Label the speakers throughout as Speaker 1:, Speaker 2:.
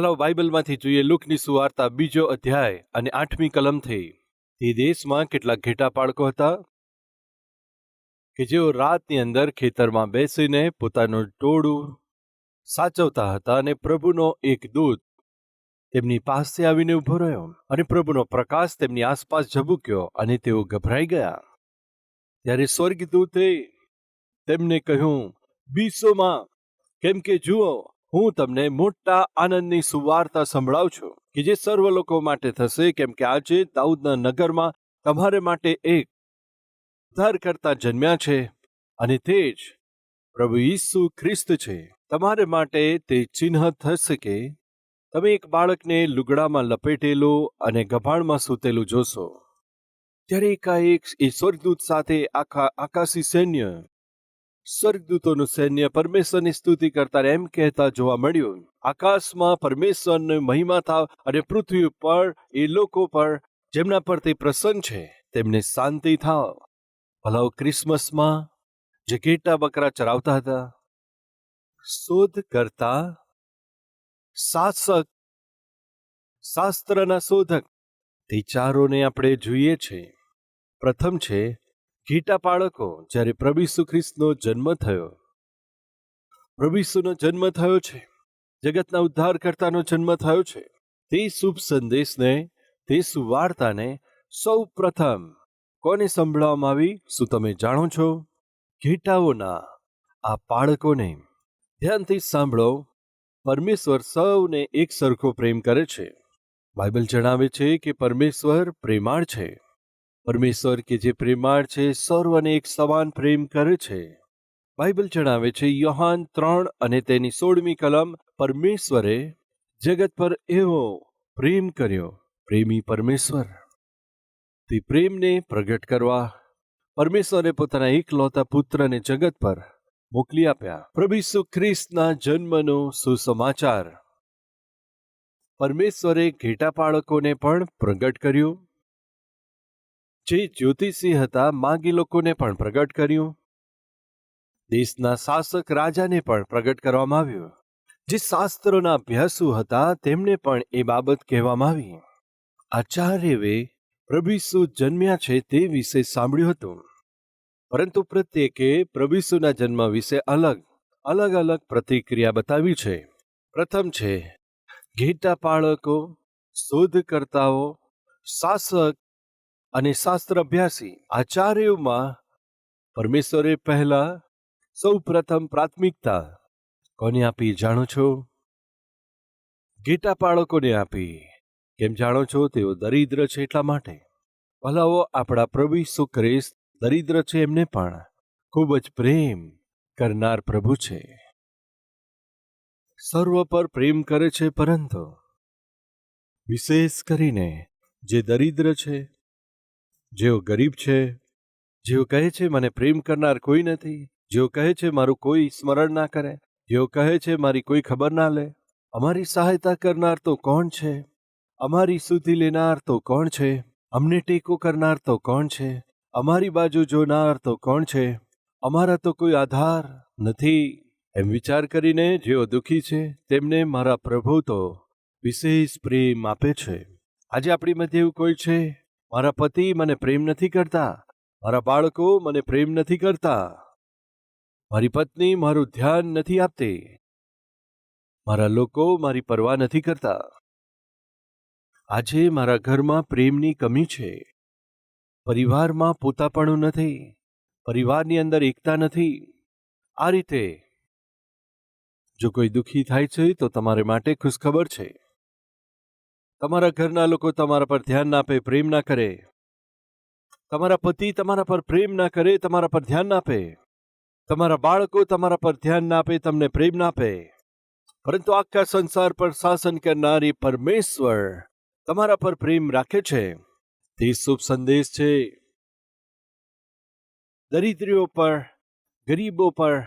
Speaker 1: વાલાઓ બાઇબલમાંથી જોઈએ લુકની સુવાર્તા બીજો અધ્યાય અને આઠમી કલમથી તે દેશમાં કેટલાક ઘેટા પાળકો હતા? કે જેઓ રાતની અંદર ખેતરમાં બેસીને પોતાનું ટોળું સાચવતા હતા અને પ્રભુનો એક દૂત તેમની પાસે આવીને ઊભો રહ્યો અને પ્રભુનો પ્રકાશ તેમની આસપાસ ઝબૂક્યો અને તેઓ ગભરાઈ ગયા. ત્યારે સ્વર્ગદૂતે તેમને કહ્યું બીસોમાં કેમ કે જુઓ હું તમને મોટા આનંદની સુવાર્તા સંભળાવું છું કે જે સર્વ લોકો માટે થશે, કેમ કે આજે દાઉદના નગરમાં તમારે માટે એક ઉદ્ધાર કરતા જન્મ્યા છે અને તે જ પ્રભુ ઈસુ ખ્રિસ્ત છે. તમારે માટે તે ચિહ્ન થશે કે તમે એક બાળકને લુગડામાં લપેટેલું અને ગભાણમાં સૂતેલું જોશો. ત્યારે એકાએક એ સ્વર્ગદૂત સાથે આખા આકાશી સૈન્ય સ્વર્ગદૂતોનું સૈન્ય પરમેશ્વરની સ્તુતિ કરતા એમ કહેતા જોવા મળ્યું, આકાશમાં પરમેશ્વરનો મહિમા થાવ અને પૃથ્વી ઉપર એ લોકો પર જેમના પર તે પ્રસન્ન છે, તેમને શાંતિ થાવ. ભલાઓ ક્રિસમસમાં જે કેટલા બકરા ચરાવતા હતા, શોધ કરતા શાસક, શાસ્ત્રના શોધક, તે ચારોને આપણે જોઈએ છે. પ્રથમ છે ઘેટા બાળકો, જ્યારે પ્રભુ ખ્રિસ્તનો જન્મ થયો, પ્રભુ જન્મ થયો છે, જગતના ઉદ્ધારકર્તાનો જન્મ થયો છે, તે શુભ સંદેશને, તે સુવાર્તાને સૌ પ્રથમ કોને સંભળાવવામાં આવી, શું તમે જાણો છો? ઘેટાઓના આ બાળકોને ધ્યાનથી સાંભળો, પરમેશ્વર સૌને એક સરખો પ્રેમ કરે છે. બાઇબલ જણાવે છે કે પરમેશ્વર પ્રેમાળ છે. પરમેશ્વર કે જે પ્રેમાળ છે, સર્વને એક સમાન પ્રેમ કરે છે. બાઇબલ જણાવે છે, યોહાન ત્રણ અને તેની સોળમી કલમ, પરમેશ્વરે જગત પર એવો પ્રેમ કર્યો, પ્રેમી પરમેશ્વર. તે પ્રેમને પ્રગટ કરવા, પરમેશ્વરે પોતાના એકલૌતા પુત્રને જગત પર મોકલી આપ્યા. પ્રભુ ઈસુ ખ્રિસ્તના જન્મનો સુસમાચાર. પરમેશ્વરે ઘેટા બાળકોને પણ પ્રગટ કર્યું જે જ્યોતિષી હતા, માગી લોકોને પણ પ્રગટ કર્યું. દેશના શાસક રાજાને પણ પ્રગટ કરવામાં આવ્યું. જે શાસ્ત્રોના અભ્યાસુ હતા, તેમને પણ એ બાબત કહેવામાં આવી. આચાર્યવે પ્રભુ જન્મ્યા છે તે વિશે સાંભળ્યું હતું. પરંતુ પ્રત્યેકે પ્રભુ ઈસુના જન્મ વિશે અલગ અલગ અલગ પ્રતિક્રિયા બતાવી છે. પ્રથમ છે ઘેટા પાળકો શોધકર્તાઓ, શાસક અને શાસ્ત્ર અભ્યાસી આચાર્યોમાં પરમેશ્વરે પહેલા સૌ પ્રથમ પ્રાથમિકતા કોને આપી જાણો છો? ગીટા બાળકોને આપી. કેમ જાણો છો? તેઓ દરિદ્ર છે એટલા માટે. ભલાઓ આપણા પ્રભુ ઈસુ ખ્રિસ્ત દરિદ્ર છે એમને પણ ખૂબ જ પ્રેમ કરનાર પ્રભુ છે. સર્વ પર પ્રેમ કરે છે પરંતુ વિશેષ કરીને જે દરિદ્ર છે જેઓ ગરીબ છે, જેઓ કહે છે, મને પ્રેમ કરનાર કોઈ નથી, જેઓ કહે છે, મારું કોઈ સ્મરણ ના કરે, જેઓ કહે છે, મારી કોઈ ખબર ના લે. અમારી સહાયતા કરનાર તો કોણ છે? અમારી સુધી લેનાર તો કોણ છે? અમને ટેકો કરનાર તો કોણ છે? અમારી બાજુ જોનાર તો કોણ છે? અમારા તો કોઈ આધાર નથી. એમ વિચાર કરીને જેઓ દુઃખી છે, તેમને મારા પ્રભુ તો વિશેષ પ્રેમ આપે છે. આજે આપણી મધ્ય એવું કોઈ છે? મારા પતિ મને પ્રેમ નથી કરતા. મારા બાળકો મને પ્રેમ નથી કરતા. મારી પત્ની મારું ધ્યાન નથી આપતી. મારા લોકો મારી પરવા નથી કરતા. આજે મારા ઘરમાં પ્રેમની કમી છે. પરિવારમાં પોતાપણું નથી. પરિવારની અંદર એકતા નથી. આ રીતે જો કોઈ દુઃખી થાય છે તો તમારે માટે ખુશખબર છે. તમારા ઘરના લોકો તમારા પર ધ્યાન ના આપે, પ્રેમ ના કરે. તમારા પતિ તમારા પર પ્રેમ ના કરે, તમારા પર ધ્યાન ના આપે. તમારા બાળકો તમારા પર ધ્યાન ના આપે, તમને પ્રેમ ના આપે. પરંતુ આખા સંસાર પર શાસન કરનારી પરમેશ્વર તમારા પર પ્રેમ રાખે છે. તે શુભ સંદેશ છે. દરિદ્રીઓ પર, ગરીબો પર,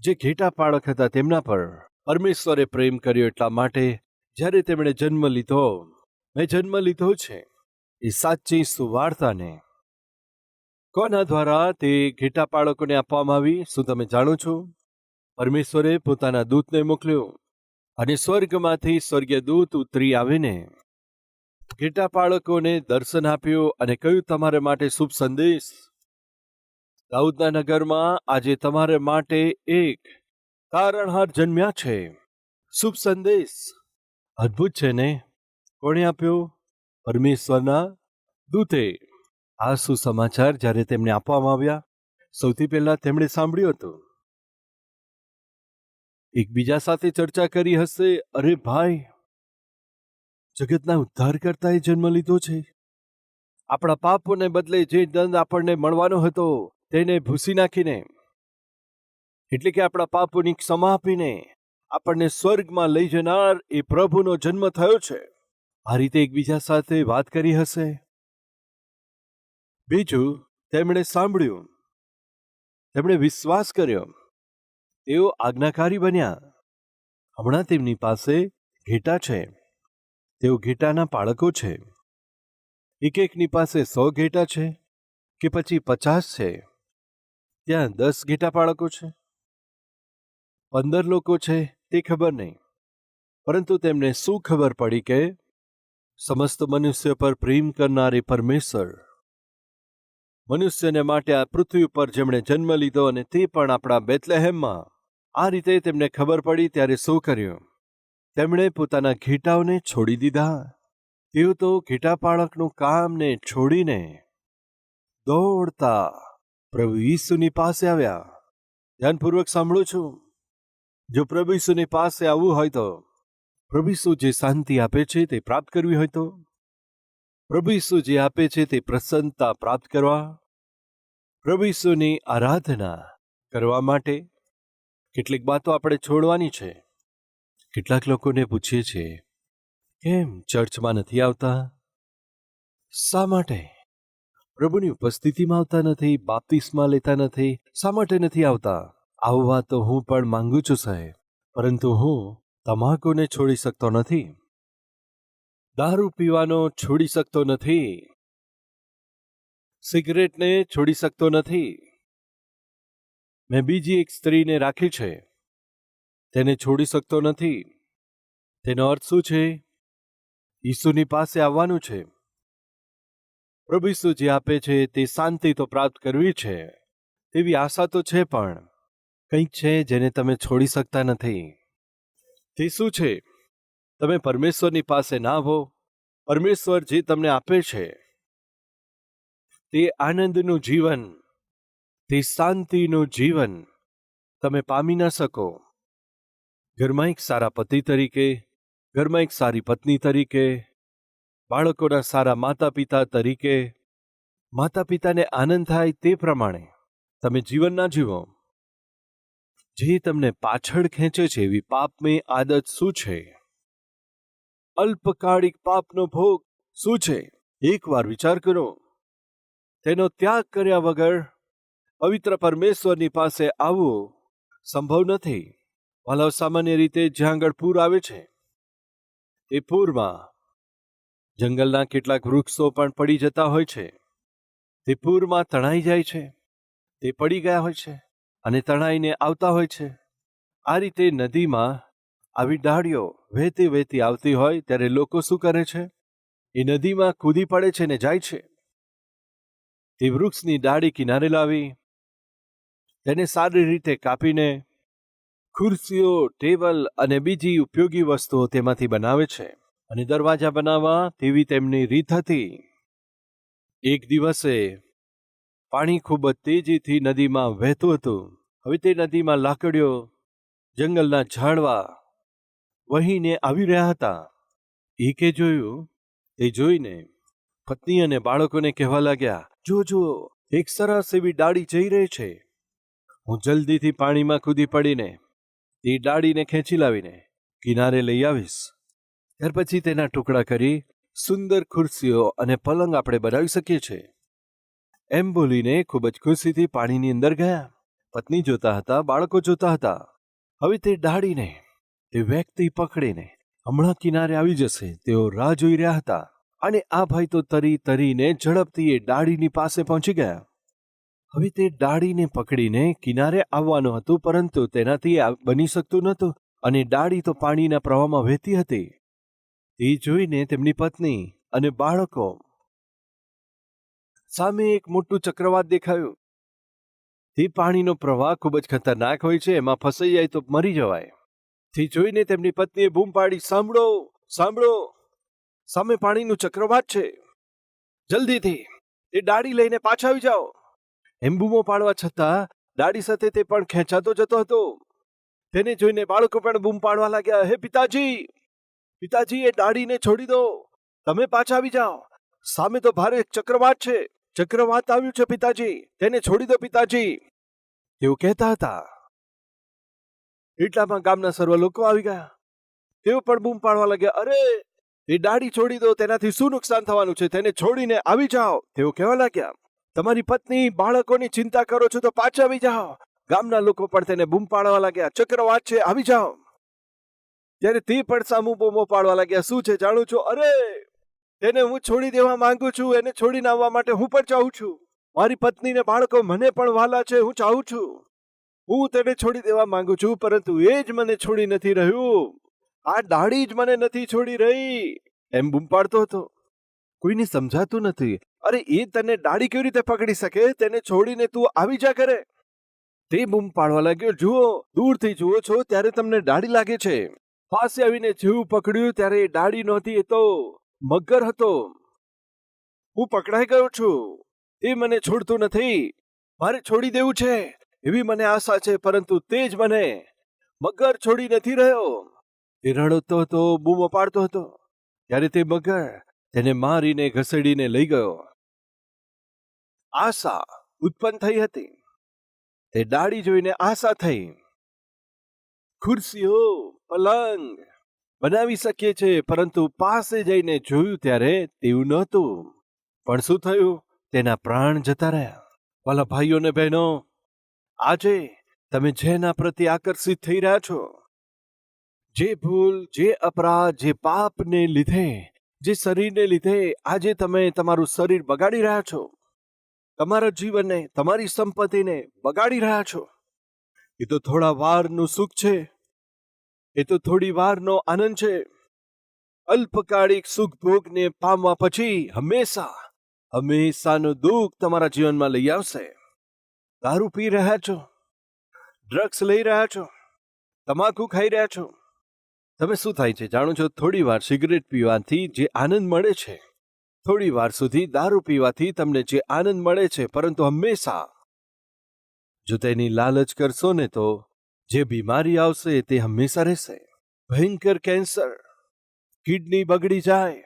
Speaker 1: જે ઘેટા પાળક હતા તેમના પર પરમેશ્વરે પ્રેમ કર્યો એટલા માટે જ્યારે તેમણે જન્મ લીધો. મેં જન્મ લીધો છે. એ સાચી સુવાર્તાને. કોના દ્વારા તે ઘેટા પાળકોને આપવામાં આવી, શું તમે જાણો છો? પરમેશ્વરે પોતાના દૂતને મોકલ્યો અને સ્વર્ગમાંથી સ્વર્ગીય દૂત ઉતરી આવીને ઘેટા પાળકોને દર્શન આપ્યું અને કહ્યું, તમારે માટે શુભ સંદેશ. દાઉદના નગરમાં આજે તમારે માટે એક તારણહાર જન્મ્યા છે. શુભ સંદેશ. અદ્ભુત છે ને? કોણે આપ્યો? પરમેશ્વરના દૂતે. આ સુસમાચાર જ્યારે તેમને આપવામાં આવ્યા, સૌથી પહેલા તેમણે સાંભળ્યું હતું. એકબીજા સાથે ચર્ચા કરી હશે. અરે ભાઈ! જગતના ઉદ્ધાર કરતા જન્મ લીધો છે. આપણા પાપોને બદલે જે દંડ આપણને મળવાનો હતો, તેને ભૂસી નાખીને. એટલે કે આપણા પાપોની ક્ષમા આપીને, આપણને સ્વર્ગમાં લઈ જનાર એ પ્રભુનો જન્મ થયો છે. આ રીતે એકબીજા સાથે વાત કરી હશે? બીજું, તેમણે સાંભળ્યું. તેમણે વિશ્વાસ કર્યો. તેઓ આજ્ઞાકારી બન્યા. હમણાં તેમની પાસે ઘેટા છે. તેઓ ઘેટાના પાળકો છે. એક એકની પાસે સો ઘેટા છે કે પછી પચાસ છે? ત્યાં દસ ઘેટા પાળકો છે. પંદર લોકો છે તે ખબર નહીં. પરંતુ તેમને શું ખબર પડી કે સમસ્ત મનુષ્ય પર પ્રેમ કરનારી પરમેશ્વર. મનુષ્યને માટે આ પૃથ્વી ઉપર જેમણે જન્મ લીધો અને તે પણ આપણા બેતલેહેમમાં. આ રીતે તેમને ખબર પડી ત્યારે શું કર્યું? તેમણે પોતાના ઘેટાઓને છોડી દીધા. તેઓ તો ઘેટા પાળકનું કામને છોડીને દોડતા પ્રભુ ઈસુની પાસે આવ્યા. ધ્યાનપૂર્વક સાંભળું છું. જો પ્રભુ ઈસુની પાસે આવવું હોય તો પ્રભુ જે શાંતિ આપે છે તે પ્રાપ્ત કરવી હોય તો? પ્રભુ ઈસુ જે આપે છે તે પ્રસન્નતા પ્રાપ્ત કરવા? પ્રભુ આરાધના કરવા માટે? કેટલીક વાતો આપણે છોડવાની છે. કેટલાક લોકોને પૂછીએ છીએ, કેમ ચર્ચમાં નથી આવતા? શા માટે? પ્રભુની ઉપસ્થિતિમાં આવતા નથી, બાપ્તિસ્મા લેતા નથી, શા માટે નથી આવતા? આવવા તો હું પણ માંગુ છું સાહેબ, પરંતુ હું તમાકુને છોડી શકતો નથી. દારૂ પીવાનો છોડી શકતો નથી. સિગરેટને છોડી શકતો નથી. મેં બીજી એક સ્ત્રીને રાખી છે. તેને છોડી શકતો નથી. તેનો અર્થ શું છે? ઈસુની પાસે આવવાનું છે. પ્રભુ ઈસુ જે આપે છે તે શાંતિ તો પ્રાપ્ત કરવી છે. તેવી આશા તો છે પણ કંઈક છે જેને તમે છોડી શકતા નથી. તે શું છે? તમે પરમેશ્વરની પાસે ના હો. પરમેશ્વર જે તમને આપે છે, તે આનંદનું જીવન, તે શાંતિનું જીવન તમે પામી ન શકો. ઘરમાં એક સારા પતિ તરીકે, ઘરમાં એક સારી પત્ની તરીકે, બાળકોના સારા માતા પિતા તરીકે માતા પિતાને આનંદ થાય તે પ્રમાણે તમે જીવન ના જીવો. જે તમને પાછળ ખેંચે છે એવી પાપની આદત શું છે? અલ્પકાળિક પાપનો ભોગ શું છે? એકવાર વિચાર કરો. તેનો ત્યાગ કર્યા વગર પવિત્ર પરમેશ્વરની પાસે આવવું સંભવ નથી. ભલાવ સામાન્ય રીતે જ્યાં આગળ પૂર આવે છે, એ પૂરમાં જંગલના કેટલાક વૃક્ષો પણ પડી જતા હોય છે. તે પૂરમાં તણાઈ જાય છે. તે પડી ગયા હોય છે. અને તણાઈને આવતા હોય છે. આ રીતે નદીમાં આવી ડાળીઓ વહેતી વહેતી આવતી હોય ત્યારે લોકો શું કરે છે? એ નદીમાં કૂદી પડે છે ને જાય છે. તે વૃક્ષની ડાળી કિનારે લાવી, તેને સારી રીતે કાપીને ખુરશીઓ, ટેબલ અને બીજી ઉપયોગી વસ્તુઓ તેમાંથી બનાવે છે અને દરવાજા બનાવવા તેવી તેમની રીત હતી. એક દિવસે પાણી ખૂબ જ તેજીથી નદીમાં વહેતું હતું. હવે તે નદીમાં લાકડીઓ, જંગલના ઝાડવા વહીને આવી રહ્યા હતા. એકે જોયું, એ જોઈને પત્ની અને બાળકોને કહેવા લાગ્યા, જો જો, એક સરસ એવી ડાળી જઈ રહી છે. હું જલ્દીથી પાણીમાં કૂદી પડીને એ ડાળીને ખેંચી લાવીને કિનારે લઈ આવીશ. ત્યાર પછી તેના ટુકડા કરી સુંદર ખુરશીઓ અને પલંગ આપણે બનાવી શકીએ છીએ. એમ બોલીને ખૂબ જ ખુશીથી પાણીની અંદર ગયા. પત્ની જોતા હતા, બાળકો જોતા હતા. હવે તે ડાળીને, તે વ્યક્તિ પકડીને હમણાં કિનારે આવી જશે, તેઓ રાહ જોઈ રહ્યા હતા. અને આ ભાઈ તો તરી તરીને ઝડપથી એ ડાળીની પાસે પહોંચી ગયા. હવે તે ડાળીને પકડીને કિનારે આવવાનું હતું, પરંતુ તેનાથી બની શકતું નહોતું અને ડાળી તો પાણીના પ્રવાહમાં વહેતી હતી. તે જોઈને તેમની પત્ની અને બાળકો સામે એક મોટું ચક્રવાત દેખાયું. તે પાણીનો પ્રવાહ ખૂબ જ ખતરનાક હોય છે, એમાં ફસાઈ જાય તો મરી જવાય. તે જોઈને તેમની પત્નીએ બૂમ પાડી, સાંભળો સાંભળો, સામે પાણીનું ચક્રવાત છે. જલ્દીથી એ ડાળી લઈને પાછા આવી જાઓ. એમ બૂમો પાડવા છતાં ડાળી સાથે તે પણ ખેંચાતો જતો હતો. તેને જોઈને બાળકો પણ બૂમ પાડવા લાગ્યા, હે પિતાજી પિતાજી, એ ડાળીને છોડી દો. તમે પાછા આવી જાઓ. સામે તો ભારે ચક્રવાત છે. ચક્રવાત આવ્યું છે પિતાજી. તેને છોડી દો પિતાજી. તેઓ કહેતા હતા, એટલામાં ગામના સર્વ લોકો આવી ગયા. તેઓ પણ બૂમ પાડવા લાગ્યા. અરે, એ ડાળી છોડી દો, તેનાથી શું નુકસાન થવાનું છે? તેને છોડીને આવી જાઓ. તેઓ કહેવા લાગ્યા, તમારી પત્ની, બાળકોની ચિંતા કરો છો તો પાછા આવી જાઓ. ગામના લોકો પણ તેને બૂમ પાડવા લાગ્યા. ચક્રવાત છે, આવી જાઓ. ત્યારે તે પણ સામુ બૂમો પાડવા લાગ્યા. શું છે, જાણું છો? અરે તેને હું છોડી દેવા માંગુ છું, એને છોડીને આવવા માટે હું પણ ચાહું છું. મારી પત્નીને બાળકો મને પણ વાલા છે, હું ચાહું છું. હું તેને છોડી દેવા માંગુ છું, પરંતુ એ જ મને છોડી નથી રહ્યું. આ દાઢી જ મને નથી છોડી રહી. એમ બૂમ પાડતો હતો. કોઈને સમજાતું નથી. અરે, એ તને દાઢી કેવી રીતે પકડી શકે? તેને છોડીને તું આવી જા કરે તે બૂમ પાડવા લાગ્યો. જુઓ, દૂરથી જુઓ છો, ત્યારે તમને દાઢી લાગે છે. પાસે આવીને જેવું પકડ્યું, ત્યારે એ દાઢી નહોતી, એ તો મગર હતો. હું પકડાઈ ગયો છું. એ મને છોડતું નથી. મારે છોડી દેવું છે. એવી મને આશા છે, પરંતુ તે જ મને મગર છોડી નથી રહ્યો. તે રડતો હતો, બૂમો પાડતો હતો. ત્યારે તે મગર તેને મારીને ઘસેડીને લઈ ગયો. આશા ઉત્પન્ન થઈ હતી. તે ડાળી જોઈને આશા થઈ. ખુરશીઓ, પલંગ બનાવી શકીએ છીએ, પરંતુ પાસે જઈને જોયું ત્યારે તેવું નહોતું. પણ શું થયું? તેના પ્રાણ જતા રહ્યા. વાલા ભાઈઓ ને બહેનો, આજે તમે જેના પ્રત્યે આકર્ષિત થઈ રહ્યા છો, જે ભૂલ, જે અપરાધ, જે પાપને લીધે, જે શરીરને લીધે આજે તમે તમારું શરીર બગાડી રહ્યા છો, તમારા જીવનને, તમારી સંપત્તિને બગાડી રહ્યા છો, એ તો થોડા વારનું સુખ છે. એ તો થોડી વારનો આનંદ છે. અલ્પકાળિક સુખ ભોગને પામવા પછી હંમેશા, હંમેશાનો દુઃખ તમારા જીવનમાં લઈ આવશે. દારૂ પી રહ્યા છો? ડ્રગ્સ લઈ રહ્યા છો? તમાકુ ખાઈ રહ્યા છો? તમે શું થાય છે જાણો છો? થોડી વાર સિગરેટ પીવાથી જે આનંદ મળે છે, થોડી વાર સુધી દારૂ પીવાથી તમને જે આનંદ મળે છે, પરંતુ હંમેશા જો તેની લાલચ કરશો ને તો જે બીમારી આવશે તે હંમેશા રહેશે. ભયંકર કેન્સર, કિડની બગડી જાય,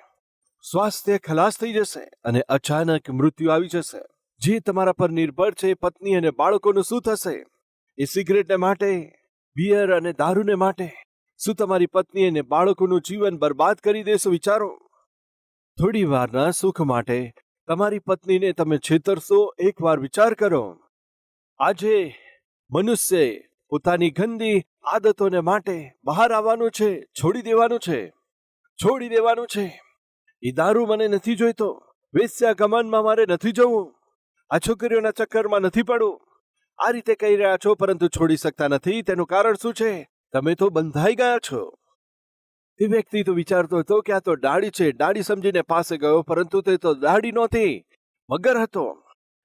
Speaker 1: સ્વાસ્થ્ય ખલાસ થઈ જશે અને અચાનક મૃત્યુ આવી જશે. જે તમારા પર નિર્ભર છે પત્ની અને બાળકોનું શું થશે? એ સિગરેટને માટે, બિયર અને દારૂને માટે? શું તમારી પત્ની અને બાળકોનું જીવન બરબાદ કરી દેશો, વિચારો? થોડી વારના સુખ માટે તમારી પત્નીને તમે છેતરશો, એકવાર વિચાર કરો. આજે મનુષ્ય પોતાની ગંદી આદતોને માટે બહાર આવવાનું છે, છોડી દેવાનું છે, છોડી દેવાનું છે. એ દારૂ મને નથી જોઈતો. વેશ્યા ગમનમાં મારે નથી જવું. આ છોકરીઓના ચક્કરમાં નથી પડવું. આ રીતે કહી રહ્યા છો, પરંતુ છોડી શકતા નથી. તેનું કારણ શું છે? તમે તો બંધાઈ ગયા છો. તે વ્યક્તિ તો વિચારતો હતો કે આ તો દાઢી છે. દાઢી સમજીને પાસે ગયો, પરંતુ તે તો દાઢી નહોતી. મગર હતો.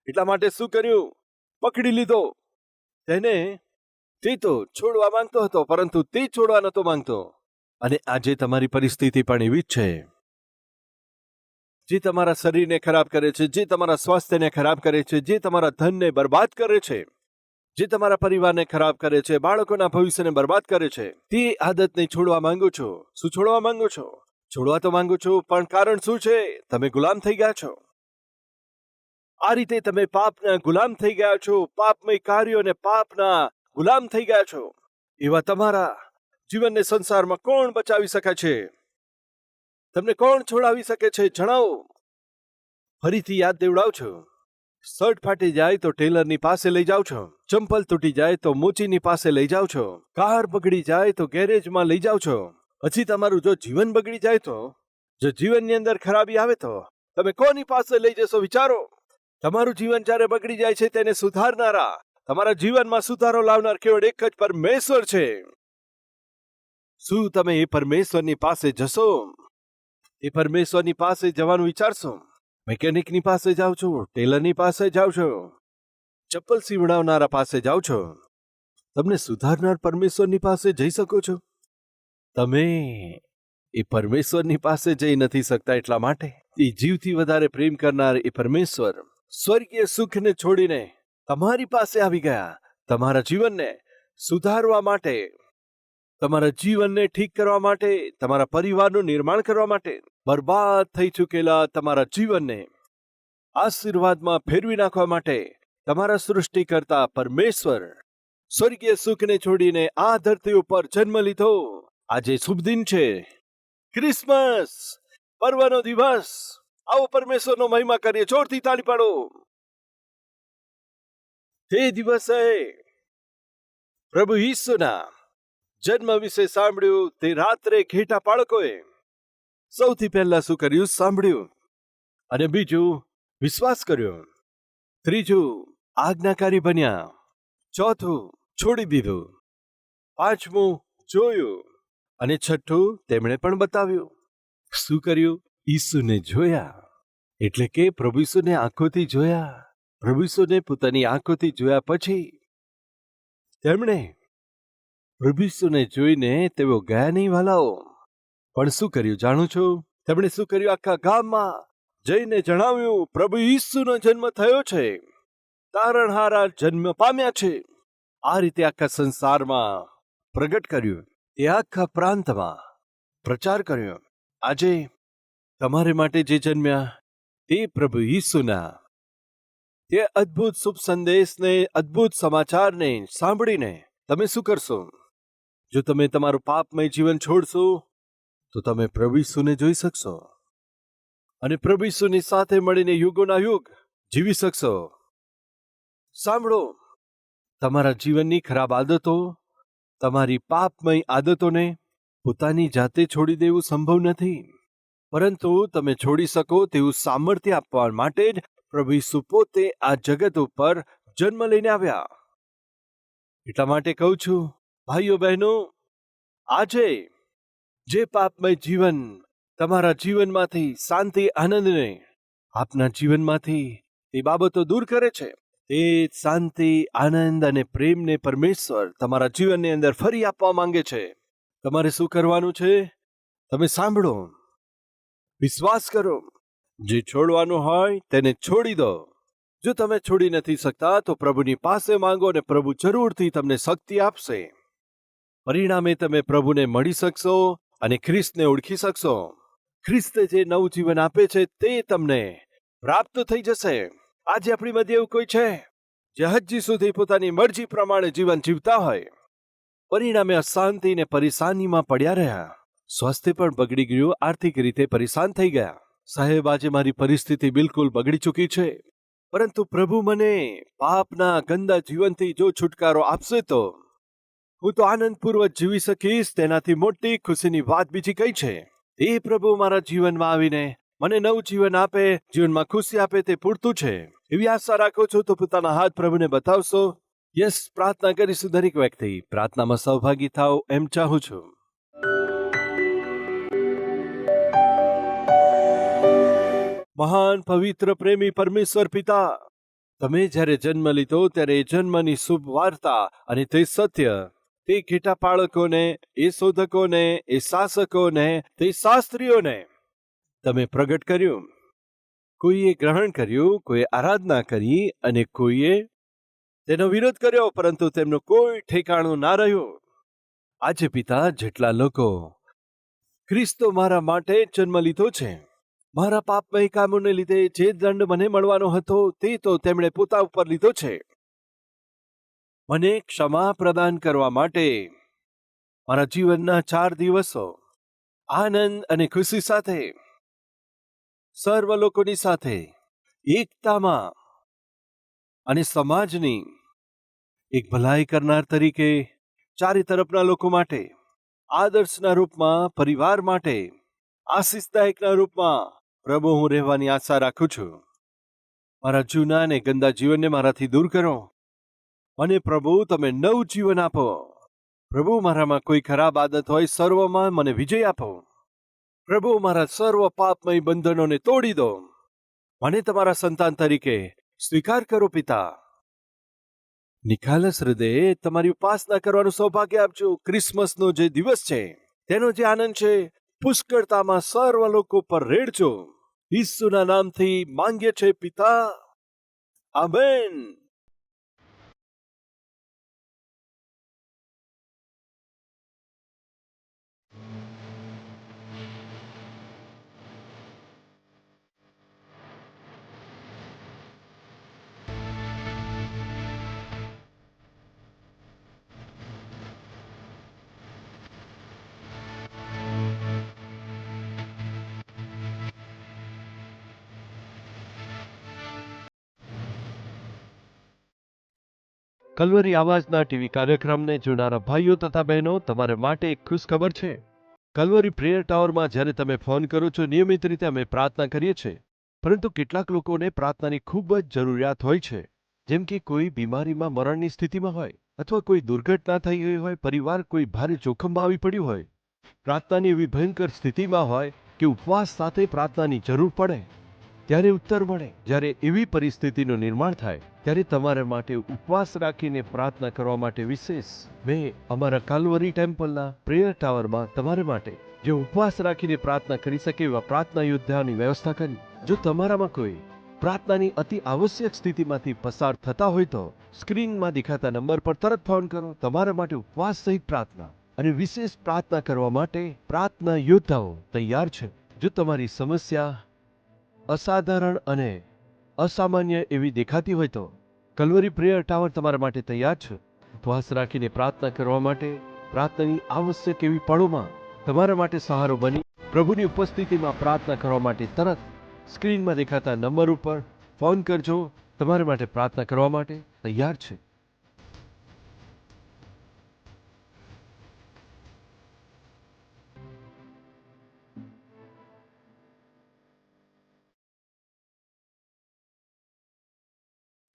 Speaker 1: એટલા માટે શું કર્યું? પકડી લીધો. તેને તે છોડવા માંગતો હતો, પરંતુ તે છોડવા નતો માંગતો. અને આજે તમારી પરિસ્થિતિ પણ એવી જ છે. જે તમારા શરીરને ખરાબ કરે છે, જે તમારા સ્વાસ્થ્યને ખરાબ કરે છે, જે તમારા ધનને બરબાદ કરે છે, જે તમારા પરિવારને ખરાબ કરે છે, બાળકોના ભવિષ્યને બરબાદ કરે છે, તે આદતને છોડવા માંગો છો. શું છોડવા માંગો છો? છોડવા તો માંગો છો, પણ કારણ શું છે? તમે ગુલામ થઈ ગયા છો. આ રીતે તમે પાપના ગુલામ થઈ ગયા છો. પાપમય કાર્યો અને પાપના ગુલામ થઈ ગયા છો. એવા તમારા જીવનને સંસારમાં કોણ બચાવી શકે છે? તમને કોણ છોડાવી શકે છે જણાવો. ફરીથી યાદ દેવડાવ છો. શર્ટ ફાટી જાય તો ટેલરની પાસે લઈ જાઓ છો. ચંપલ તૂટી જાય તો મોચીની પાસે લઈ જાઓ છો. કાર બગડી જાય તો ગેરેજમાં લઈ જાઓ છો. પછી તમારું જો જીવન બગડી જાય તો, જો જીવનની અંદર ખરાબી આવે તો, તમે કોની પાસે લઈ જશો વિચારો? તમારું જીવન જ્યારે બગડી જાય છે તેને સુધારનારા તમારા જીવનમાં સુધારો લાવનાર કેવળ એક જ પરમેશ્વર છે. શું તમે એ પરમેશ્વરની પાસે જશો? એ પરમેશ્વરની પાસે જવાનું વિચારશો? મેકેનિકની પાસે જાઓ છો? ટેલરની પાસે જાઓ છો? ચપ્પલ સીવડાવનારા પાસે જાઓ છો? તમને સુધારનાર પરમેશ્વરની પાસે જઈ શકો છો? તમે એ પરમેશ્વરની પાસે જઈ નથી શકતા એટલા માટે. એ જીવથી વધારે પ્રેમ કરનાર એ પરમેશ્વર. સ્વર્ગીય સુખને છોડીને તમારી પાસે આવી ગયા. તમારા જીવનને સુધારવા માટે, તમારા જીવનને ઠીક કરવા માટે, તમારા પરિવારનું નિર્માણ કરવા માટે બરબાદ થઈ ચૂકેલા તમારા જીવનને આશીર્વાદમાં ફેરવી નાખવા માટે તમારા સૃષ્ટિકર્તા પરમેશ્વર સ્વર્ગીય સુખને છોડીને આ ધરતી ઉપર જન્મ લીધો. આજે શુભ દિન છે. ક્રિસમસ, પર્વનો દિવસ. આવો પરમેશ્વરનો મહિમા કરીએ. જોરથી તાળી પાડો. તે દિવસે! પ્રભુ ઈસુના જન્મ વિશે સાંભળ્યું તે રાત્રે ઘેટા બાળકોએ સૌથી પહેલા શું કર્યું સાંભળ્યું અને બીજું વિશ્વાસ કર્યો. ત્રીજું આજ્ઞાકારી બન્યા. ચોથું છોડી દીધું. પાંચમું જોયું અને છઠ્ઠું તેમણે પણ બતાવ્યું. શું કર્યું? ઈસુને જોયા. એટલે કે પ્રભુ ઈસુને આંખોથી જોયા. પ્રભુ ઈસુને પોતાની આંખોથી જોયા પછી તેમણે પ્રભુસુને જોઈને તેઓ ગયા નહીં વાલાઓ. પણ શું કર્યું જાણું છું? તેમણે શું કર્યું? આખા ગામમાં જઈને જણાવ્યું, પ્રભુ ઈસુનો જન્મ થયો છે. તારણહારા જન્મ પામ્યા છે. આ રીતે આખા સંસારમાં પ્રગટ કર્યું. એ આખા પ્રાંતમાં પ્રચાર કર્યો. આજે તમારે માટે જે જન્મ્યા તે પ્રભુ ઈસુના તે અદ્ભુત શુભ સંદેશને, અદ્ભુત સમાચારને સાંભળીને તમે શું કરશો? જો તમે તમારું પાપમય જીવન છોડશો, તો તમે પ્રભુ જોઈ શકશો. અને પ્રભુ સાથે મળીને યુગોના યુગ જીવી શકશો. સાંભળો, તમારા જીવનની ખરાબ આદતો, તમારી પાપમય આદતોને પોતાની જાતે છોડી દેવું સંભવ નથી. પરંતુ તમે છોડી શકો તેવું સામર્થ્ય આપવા માટે જ પ્રભુ ઈસુ પોતે આ જગત ઉપર જન્મ લઈને આવ્યા. એટલા માટે કહું છું, ભાઈઓ બહેનો, આજે જે પાપમય જીવન તમારા જીવનમાંથી શાંતિ, આનંદને આપના જીવનમાંથી તે બાબતો દૂર કરે છે, તે શાંતિ, આનંદ અને પ્રેમને પરમેશ્વર તમારા જીવનની અંદર ફરી આપવા માંગે છે. તમારે શું કરવાનું છે? તમે સાંભળો, વિશ્વાસ કરો. જે છોડવાનું હોય તેને છોડી દો. જો તમે છોડી નથી શકતા, તો પ્રભુની પાસે માંગો અને પ્રભુ જરૂરથી તમને શક્તિ આપશે. પરિણામે તમે પ્રભુને મળી શકશો અને ખ્રિસ્તને ઓળખી શકશો. ખ્રિસ્તે જે નવું જીવન આપે છે તે તમને પ્રાપ્ત થઈ જશે. આજે આપણી મધ્ય એવું કોઈ છે? જે હજી સુધી પોતાની મરજી પ્રમાણે જીવન જીવતા હોય. પરિણામે અશાંતિ ને પરેશાનીમાં પડ્યા રહ્યા. સ્વાસ્થ્ય પણ બગડી ગયું, આર્થિક રીતે પરેશાન થઈ ગયા. સાહેબ, આજે મારી પરિસ્થિતિ બિલકુલ બગડી ચૂકી છે. પરંતુ પ્રભુ મને પાપના ગંદા જીવનથી જો છુટકારો આપશે તો હું તો આનંદપૂર્વક જીવી શકીશ, તેનાથી મોટી ખુશીની વાત બીજી કઈ છે? એ પ્રભુ, મારા જીવનમાં આવીને મને નવું જીવન આપે, જીવનમાં ખુશી આપે, તે પૂરતું છે. એવી આશા રાખો છો તો પોતાના હાથ પ્રભુને બતાવશો. યસ, પ્રાર્થના કરીશું દરેક વ્યક્તિ. પ્રાર્થનામાં સહભાગી થાવ એમ ચાહું છું. મહાન પવિત્ર પ્રેમી પરમેશ્વર પિતા, તમે જ્યારે જન્મ લીધો ત્યારે એ જન્મની શુભ વાર્તા અને તે સત્ય, તે ઘેટા પાળકોને, એ શોધકોને, એ શાસકોને, તે શાસ્ત્રીઓને તમે પ્રગટ કર્યું. કોઈએ ગ્રહણ કર્યું, કોઈએ આરાધના કરી અને કોઈએ તેનો વિરોધ કર્યો, પરંતુ તેમનું કોઈ ઠેકાણું ના રહ્યું. આજે પિતા, જેટલા લોકો, ખ્રિસ્તો મારા માટે જન્મ લીધો છે મારા પાપમય કામોને લીધે જે દંડ મને મળવાનો હતો તે તો તેમણે પોતા ઉપર લીધો છે. મને ક્ષમા પ્રદાન કરવા માટે મારા જીવનના ચાર દિવસો, આનંદ અને ખુશી સાથે સર્વ લોકોની સાથે, એકતામાં અને સમાજની એક ભલાઈ કરનાર તરીકે ચારે તરફના લોકો માટે, આદર્શના રૂપમાં, પરિવાર માટે, આશીષદાયકના રૂપમાં પ્રભુ, હું રહેવાની આશા રાખું છું. મારા જૂના અને ગંદા જીવનને મારાથી દૂર કરો. અને પ્રભુ, તમે નવું જીવન આપો. પ્રભુ, મારામાં કોઈ ખરાબ આદત હોય, સર્વમાં મને વિજય આપો. પ્રભુ, મારા સર્વ પાપમય બંધનોને તોડી દો. મને તમારા સંતાન તરીકે સ્વીકાર કરો, પિતા. નિખાલસ હૃદયે તમારી ઉપાસના કરવાનું સૌભાગ્ય આપજો ક્રિસમસનો જે દિવસ છે, તેનો જે આનંદ છે, પુષ્કળતામાં સર્વ લોકો પર રેડજો ઈસુના નામથી માંગે છે પિતા આમેન કલવરી આવાજના ટીવી કાર્યક્રમને જોનારા ભાઈઓ તથા બહેનો, તમારા માટે એક ખુશ ખબર છે. કલવરી પ્રેયર ટાવરમાં જ્યારે તમે ફોન કરો છો, નિયમિત રીતે અમે પ્રાર્થના કરીએ છીએ. પરંતુ કેટલાક લોકોને પ્રાર્થનાની ખૂબ જ જરૂરિયાત હોય છે. જેમ કે કોઈ બીમારીમાં મરણની સ્થિતિમાં હોય અથવા કોઈ દુર્ઘટના થઈ ગઈ હોય, પરિવાર કોઈ ભારે જોખમમાં આવી પડ્યું હોય. પ્રાર્થનાની એવી ભયંકર સ્થિતિમાં હોય કે ઉપવાસ સાથે પ્રાર્થનાની જરૂર પડે. ત્યારે ઉત્તર મળે જ્યારે એવી પરિસ્થિતિનું નિર્માણ થાય. ત્યારે તમારા માટે ઉપવાસ રાખીને પ્રાર્થના કરવા માટે વિશેષ મેં અમારા કાલવરી ટેમ્પલના પ્રેયર ટાવરમાં તમારા માટે જે ઉપવાસ રાખીને પ્રાર્થના કરી શકે એવા પ્રાર્થના યોદ્ધાની વ્યવસ્થા કરી. જો તમારામાં કોઈ પ્રાર્થનાની અતિ આવશ્યક સ્થિતિમાંથી પસાર થતા હોય તો સ્ક્રીનમાં દેખાતા નંબર પર તરત ફોન કરો. તમારા માટે ઉપવાસ સહિત પ્રાર્થના અને વિશેષ પ્રાર્થના કરવા માટે પ્રાર્થના યોદ્ધાઓ તૈયાર છે. જો તમારી સમસ્યા અસાધારણ અને અસામાન્ય એવી દેખાતી હોય તો કલવરી પ્રેયર ટાવર તમારા માટે તૈયાર છે. ઉપવાસ રાખીને પ્રાર્થના કરવા માટે પ્રાર્થનાની આવશ્યક એવી પળોમાં તમારા માટે સહારો બની પ્રભુની ઉપસ્થિતિમાં પ્રાર્થના કરવા માટે તરત સ્ક્રીનમાં દેખાતા નંબર ઉપર ફોન કરજો. તમારા માટે પ્રાર્થના કરવા માટે તૈયાર છે.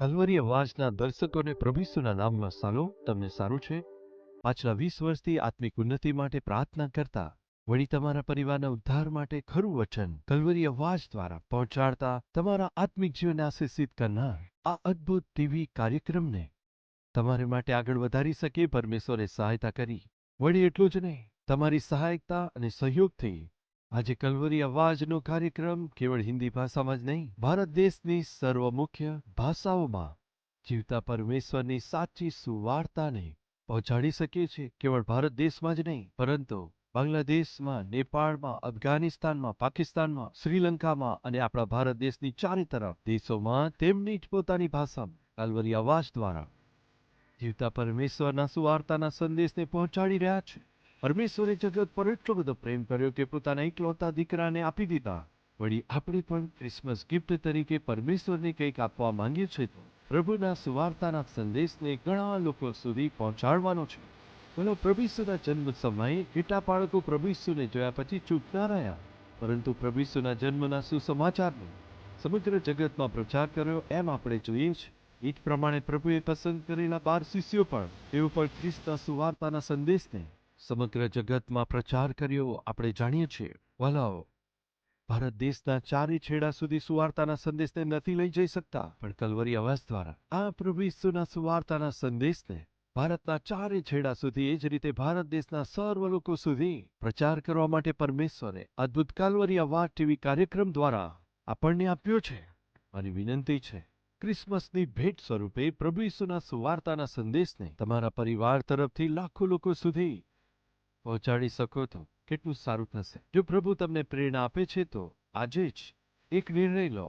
Speaker 1: કલવરી અવાજના દર્શકોને પ્રભુસુના નામમાં સાલો, તમને સારું છે? પાછલા વીસ વર્ષથી આત્મિક ઉન્નતિ માટે પ્રાર્થના કરતા, વળી તમારા પરિવારના ઉદ્ધાર માટે ખરું વચન કલવરી અવાજ દ્વારા પહોંચાડતા, તમારા આત્મિક જીવનને આશીષિત કરનાર આ અદ્ભુત ટીવી કાર્યક્રમને તમારે માટે આગળ વધારી શકે, પરમેશ્વરે સહાયતા કરી. વળી એટલું જ નહીં, તમારી સહાયતા અને સહયોગથી આજે કલવરી અવાજનો કાર્યક્રમ કેવળ હિન્દી ભાષામાં જ નહીં, ભારત દેશની સર્વ મુખ્ય ભાષાઓમાં જીવતા પરમેશ્વરની સાચી સુવાર્તાને પહોંચાડી શકીએ છીએ કેવળ ભારત દેશમાં જ નહીં, પરંતુ બાંગ્લાદેશમાં, નેપાળમાં, અફઘાનિસ્તાનમાં, પાકિસ્તાનમાં, શ્રીલંકામાં અને આપણા ભારત દેશની ચારે તરફ દેશોમાં તેમની જ પોતાની ભાષામાં કાલવરી અવાજ દ્વારા જીવતા પરમેશ્વરના સુવાર્તાના સંદેશને પહોંચાડી રહ્યા છે. પરમેશ્વરે જગત પર એટલો બધો પ્રેમ કર્યો કે પોતાના એકલૌતા દીકરાને આપી દીધા. વળી આપણે પણ ક્રિસમસ ગિફ્ટ તરીકે પરમેશ્વરને કંઈક આપવા માંગીએ છીએ તો પ્રભુના સુવાર્તાના સંદેશને ઘણા લોકો સુધી પહોંચાડવાનો છે. બોલો પ્રભુસુના જન્મ સમયે કેટલા બાળકો પ્રભુસુને જોયા પછી ચૂપ રહ્યા? પરંતુ પ્રભુસુના જન્મના સુસમાચારનો સમગ્ર જગતમાં પ્રચાર કર્યો એમ આપણે જોઈએ છે. એ જ પ્રમાણે પ્રભુએ પસંદ કરેલા બાર શિષ્યો પણ તેઓ પણ ખ્રિસ્તના સુવાર્તાના સંદેશને સમગ્ર જગતમાં પ્રચાર કર્યો. આપણે જાણીએ છીએ. વલાઓ ભારત દેશના ચારે છેડા સુધી સુવાર્તાના સંદેશને નથી લઈ જઈ શકતા. પણ કલવરી અવાજ દ્વારા આ પ્રભુ ઈસુના સુવાર્તાના સંદેશને ભારતના ચારે છેડા સુધી એ જ રીતે ભારત દેશના સર્વ લોકો સુધી પ્રચાર કરવા માટે પરમેશ્વરે અદ્ભુત કાલવરી અવાજ ટીવી કાર્યક્રમ દ્વારા આપણને આપ્યો છે. મારી વિનંતી છે, ક્રિસમસની ભેટ સ્વરૂપે પ્રભુ ઈસુના સુવાર્તાના સંદેશને તમારા પરિવાર તરફથી લાખો લોકો સુધી પહોંચાડી શકો તો કેટલું સારું થશે. જો પ્રભુ તમને પ્રેરણા આપે છે તો આજે જ એક નિર્ણય લો.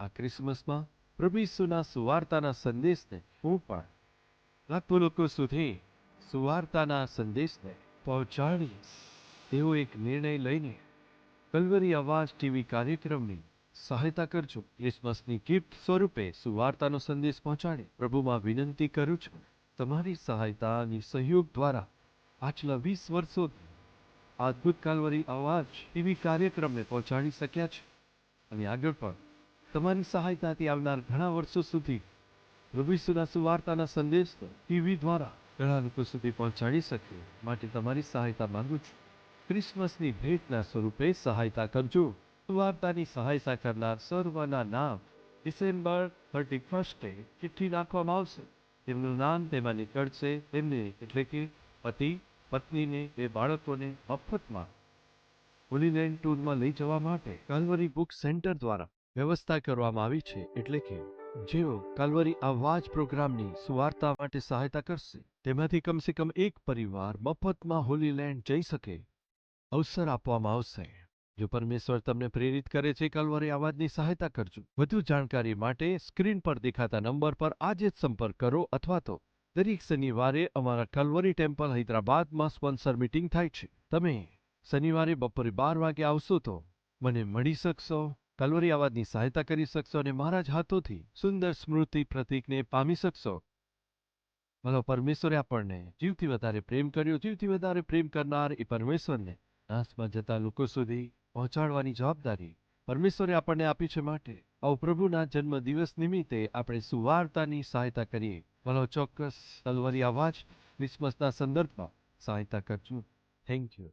Speaker 1: આ ક્રિસમસમાં પ્રભુ ઈસુના સુવાર્તાના સંદેશને હું પણ લાખો લોકો સુધી સુવાર્તાના સંદેશને પહોંચાડીશ. તેવો એક નિર્ણય લઈને કલવરી અવાજ ટીવી કાર્યક્રમની સહાયતા કરજો. ક્રિસમસની ગિફ્ટ સ્વરૂપે સુવાર્તાનો સંદેશ પહોંચાડે. પ્રભુમાં વિનંતી કરું છું, તમારી સહાયતા અને સહયોગ દ્વારા પાછલા વીસ વર્ષો આ કાલવારી અવાજ ટીવી કાર્યક્રમને પહોંચાડી શક્યા છે. અને આગળ પણ તમારી સહાયતાથી આવનાર ઘણા વર્ષો સુધી પ્રભુ સુવાર્તાના સંદેશ ટીવી દ્વારા ઘણા લોકો સુધી પહોંચાડી શકીએ માટે તમારી સહાયતા માંગુ છું. ક્રિસમસની ભેટના સ્વરૂપે સહાયતા કરજો. સુવાર્તાની સહાયતા કરનાર સર્વના નામ ડિસેમ્બર થર્ટી ફર્સ્ટે ચિઠ્ઠી નાખવામાં આવશે. તેમનું નામ તેમાં નીકળશે. તેમને એટલે કે પતિ, પત્નીને, બે બાળકોને મફતમાં હોલીલેન્ડ ટૂરમાં લઈ જવા માટે કાલવરી બુક સેન્ટર દ્વારા વ્યવસ્થા કરવામાં આવી છે એટલે કે જેઓ કાલવરી અવાજ પ્રોગ્રામની સુવાર્તા માટે સહાયતા કરશે, તેમાંથી કમસે કમ એક પરિવાર મફતમાં હોલીલેન્ડ જઈ શકે, અવસર આપવામાં આવશે. જો પરમેશ્વર તમને પ્રેરિત કરે છે કાલવરી અવાજની સહાયતા કરજો. વધુ જાણકારી માટે સ્ક્રીન પર દેખાતા નંબર પર આજે જ સંપર્ક કરો અથવા તો દરેક શનિવારે અમારા કલવરી ટેમ્પલ હૈદરાબાદમાં સ્પોન્સર મીટિંગ થાય છે. તમે શનિવારે બપોરે બાર વાગે આવશો તો મને મળી શકશો, કલવરી આવાજની સહાયતા કરી શકશો અને મારા જ હાથોથી સુંદર સ્મૃતિ પ્રતિકને પામી શકશો. ભલો પરમેશ્વરે આપણને જીવથી વધારે પ્રેમ કર્યો, જીવથી વધારે પ્રેમ કરનાર એ પરમેશ્વરને નાશમાં જતા લોકો સુધી પહોંચાડવાની જવાબદારી પરમેશ્વરે આપણને આપી છે માટે. આવું પ્રભુના જન્મ દિવસ નિમિત્તે આપણે સુવાર્તાની સહાયતા કરીએ. ભલો ચોક્કસ તલવારી અવાજ ક્રિસમસના સંદર્ભમાં સહાયતા કરજો થેન્ક યુ